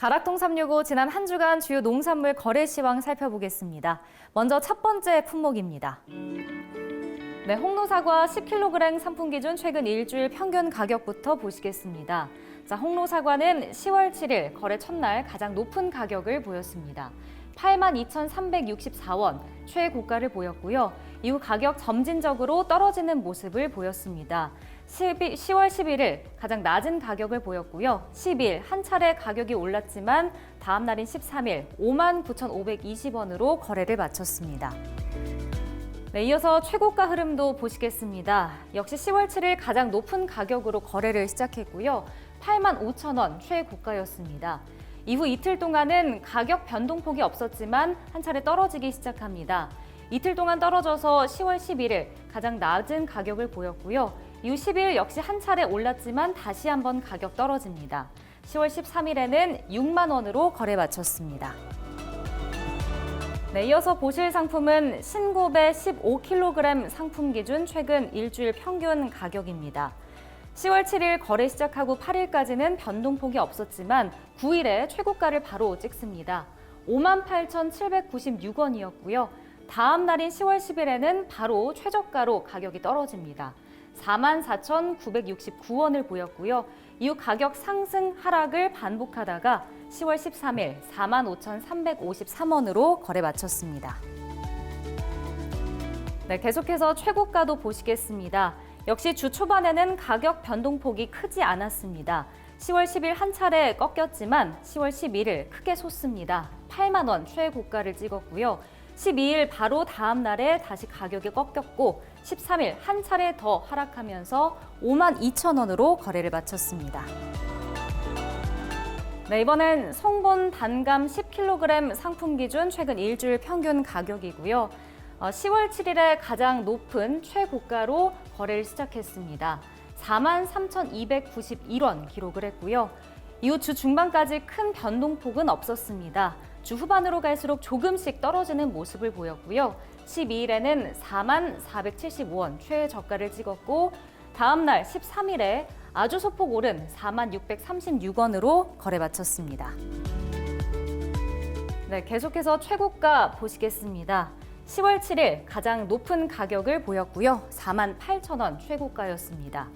가락동 365 지난 한 주간 주요 농산물 거래 시황 살펴보겠습니다. 먼저 첫 번째 품목입니다. 네, 홍로 사과 10kg 상품 기준 최근 일주일 평균 가격부터 보시겠습니다. 자, 홍로 사과는 10월 7일 거래 첫날 가장 높은 가격을 보였습니다. 82,364원 최고가를 보였고요. 이후 가격 점진적으로 떨어지는 모습을 보였습니다. 10일, 10월 11일 가장 낮은 가격을 보였고요. 10일 한 차례 가격이 올랐지만 다음 날인 13일 59,520원으로 거래를 마쳤습니다. 네, 이어서 최고가 흐름도 보시겠습니다. 역시 10월 7일 가장 높은 가격으로 거래를 시작했고요. 8만 5천 원 최고가였습니다. 이후 이틀 동안은 가격 변동폭이 없었지만 한 차례 떨어지기 시작합니다. 이틀 동안 떨어져서 10월 11일 가장 낮은 가격을 보였고요. 이후 10일 역시 한 차례 올랐지만 다시 한번 가격 떨어집니다. 10월 13일에는 6만 원으로 거래 마쳤습니다. 네, 이어서 보실 상품은 신고배 15kg 상품 기준 최근 일주일 평균 가격입니다. 10월 7일 거래 시작하고 8일까지는 변동폭이 없었지만 9일에 최고가를 바로 찍습니다. 58,796원이었고요. 다음 날인 10월 10일에는 바로 최저가로 가격이 떨어집니다. 44,969원을 보였고요. 이후 가격 상승 하락을 반복하다가 10월 13일 45,353원으로 거래 마쳤습니다. 네, 계속해서 최고가도 보시겠습니다. 역시 주 초반에는 가격 변동폭이 크지 않았습니다. 10월 10일 한 차례 꺾였지만 10월 11일 크게 솟습니다. 8만 원 최고가를 찍었고요. 12일 바로 다음 날에 다시 가격이 꺾였고 13일 한 차례 더 하락하면서 5만 2천 원으로 거래를 마쳤습니다. 네, 이번엔 성본 단감 10kg 상품 기준 최근 일주일 평균 가격이고요. 어, 10월 7일에 가장 높은 최고가로 거래를 시작했습니다. 43,291원 기록을 했고요. 이후 주 중반까지 큰 변동폭은 없었습니다. 주 후반으로 갈수록 조금씩 떨어지는 모습을 보였고요. 12일에는 44,475원 최저가를 찍었고 다음 날 13일에 아주 소폭 오른 44,636원으로 거래 마쳤습니다. 네, 계속해서 최고가 보시겠습니다. 10월 7일 가장 높은 가격을 보였고요. 48,000원 최고가였습니다.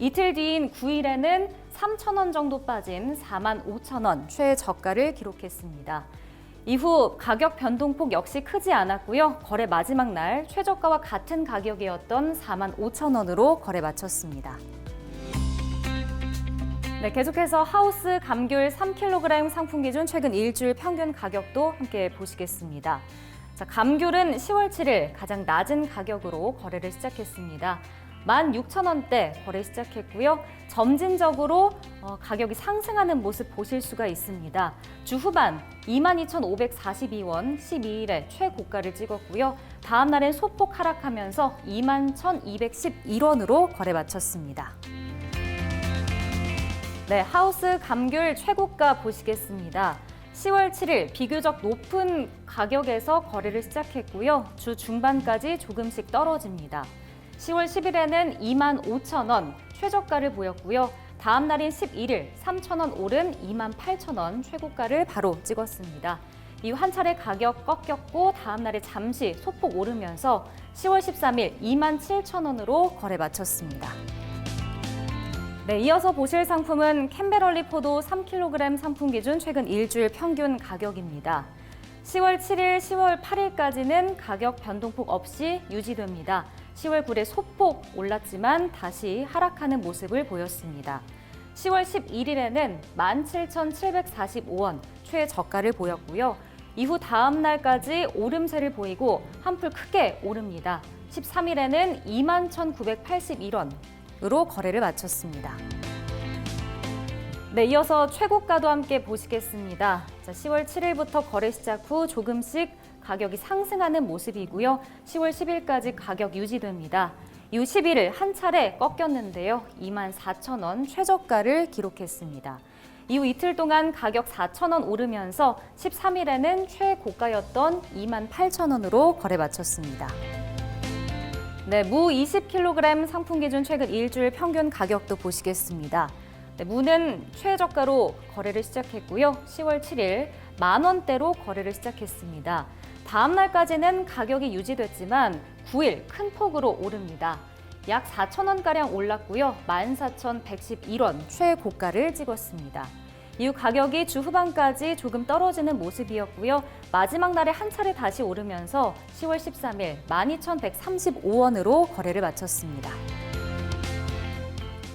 이틀 뒤인 9일에는 3,000원 정도 빠진 45,000원 최저가를 기록했습니다. 이후 가격 변동폭 역시 크지 않았고요. 거래 마지막 날 최저가와 같은 가격이었던 45,000원으로 거래 마쳤습니다. 네, 계속해서 하우스 감귤 3kg 상품 기준 최근 일주일 평균 가격도 함께 보시겠습니다. 자, 감귤은 10월 7일 가장 낮은 가격으로 거래를 시작했습니다. 16,000원대 거래 시작했고요. 점진적으로 어, 가격이 상승하는 모습 보실 수가 있습니다. 주 후반 22,542원 12일에 최고가를 찍었고요. 다음 날엔 소폭 하락하면서 21,211원으로 거래 마쳤습니다. 네, 하우스 감귤 최고가 보시겠습니다. 10월 7일 비교적 높은 가격에서 거래를 시작했고요. 주 중반까지 조금씩 떨어집니다. 10월 10일에는 2만 5천 원 최저가를 보였고요. 다음 날인 11일 3천 원 오른 2만 8천 원 최고가를 바로 찍었습니다. 이후 한 차례 가격 꺾였고 다음 날에 잠시 소폭 오르면서 10월 13일 2만 7천 원으로 거래 마쳤습니다. 네, 이어서 보실 상품은 캠베럴리 포도 3kg 상품 기준 최근 일주일 평균 가격입니다. 10월 7일, 10월 8일까지는 가격 변동폭 없이 유지됩니다. 10월 9일 소폭 올랐지만 다시 하락하는 모습을 보였습니다. 10월 11일에는 17,745원 최저가를 보였고요. 이후 다음 날까지 오름세를 보이고 한풀 크게 오릅니다. 13일에는 21,981원, 으로 거래를 마쳤습니다. 네, 이어서 최고가도 함께 보시겠습니다. 자, 10월 7일부터 거래 시작 후 조금씩 가격이 상승하는 모습이고요. 10월 10일까지 가격 유지됩니다. 이후 11일 한 차례 꺾였는데요. 24,000원 최저가를 기록했습니다. 이후 이틀 동안 가격 4,000원 오르면서 13일에는 최고가였던 28,000원으로 거래 마쳤습니다. 네, 무 20kg 상품 기준 최근 일주일 평균 가격도 보시겠습니다. 네, 무는 최저가로 거래를 시작했고요. 10월 7일 만 원대로 거래를 시작했습니다. 다음 날까지는 가격이 유지됐지만 9일 큰 폭으로 오릅니다. 약 4천 원가량 올랐고요. 14,111원 최고가를 찍었습니다. 이후 가격이 주 후반까지 조금 떨어지는 모습이었고요. 마지막 날에 한 차례 다시 오르면서 10월 13일 12,135원으로 거래를 마쳤습니다.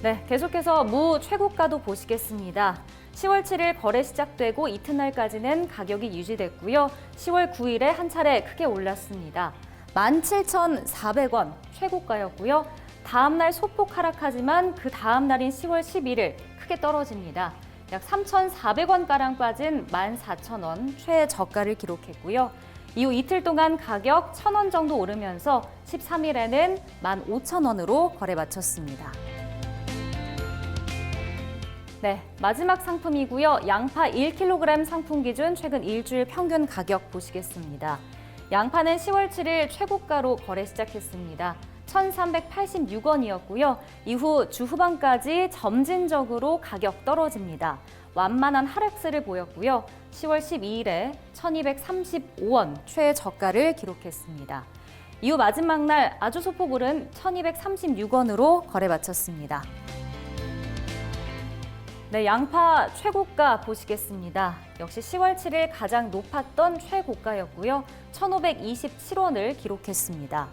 네, 계속해서 무 최고가도 보시겠습니다. 10월 7일 거래 시작되고 이튿날까지는 가격이 유지됐고요. 10월 9일에 한 차례 크게 올랐습니다. 17,400원 최고가였고요. 다음 날 소폭 하락하지만 그 다음 날인 10월 11일 크게 떨어집니다. 약 3,400원가량 빠진 14,000원 최저가를 기록했고요. 이후 이틀 동안 가격 1,000원 정도 오르면서 13일에는 15,000원으로 거래 마쳤습니다. 네, 마지막 상품이고요. 양파 1kg 상품 기준 최근 일주일 평균 가격 보시겠습니다. 양파는 10월 7일 최고가로 거래 시작했습니다. 1,386원이었고요. 이후 주 후반까지 점진적으로 가격 떨어집니다. 완만한 하락세를 보였고요. 10월 12일에 1,235원 최저가를 기록했습니다. 이후 마지막 날 아주 소폭 오른 1,236원으로 거래 마쳤습니다. 네, 양파 최고가 보시겠습니다. 역시 10월 7일 가장 높았던 최고가였고요. 1,527원을 기록했습니다.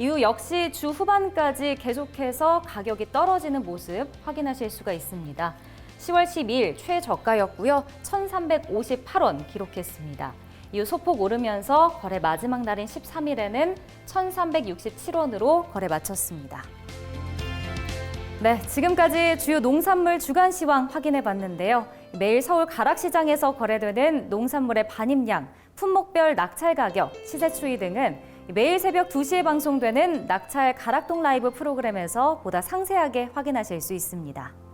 이후 역시 주 후반까지 계속해서 가격이 떨어지는 모습 확인하실 수가 있습니다. 10월 12일 최저가였고요. 1,358원 기록했습니다. 이후 소폭 오르면서 거래 마지막 날인 13일에는 1,367원으로 거래 마쳤습니다. 네, 지금까지 주요 농산물 주간 시황 확인해 봤는데요. 매일 서울 가락시장에서 거래되는 농산물의 반입량, 품목별 낙찰 가격, 시세 추이 등은 매일 새벽 2시에 방송되는 낙찰 가락동 라이브 프로그램에서 보다 상세하게 확인하실 수 있습니다.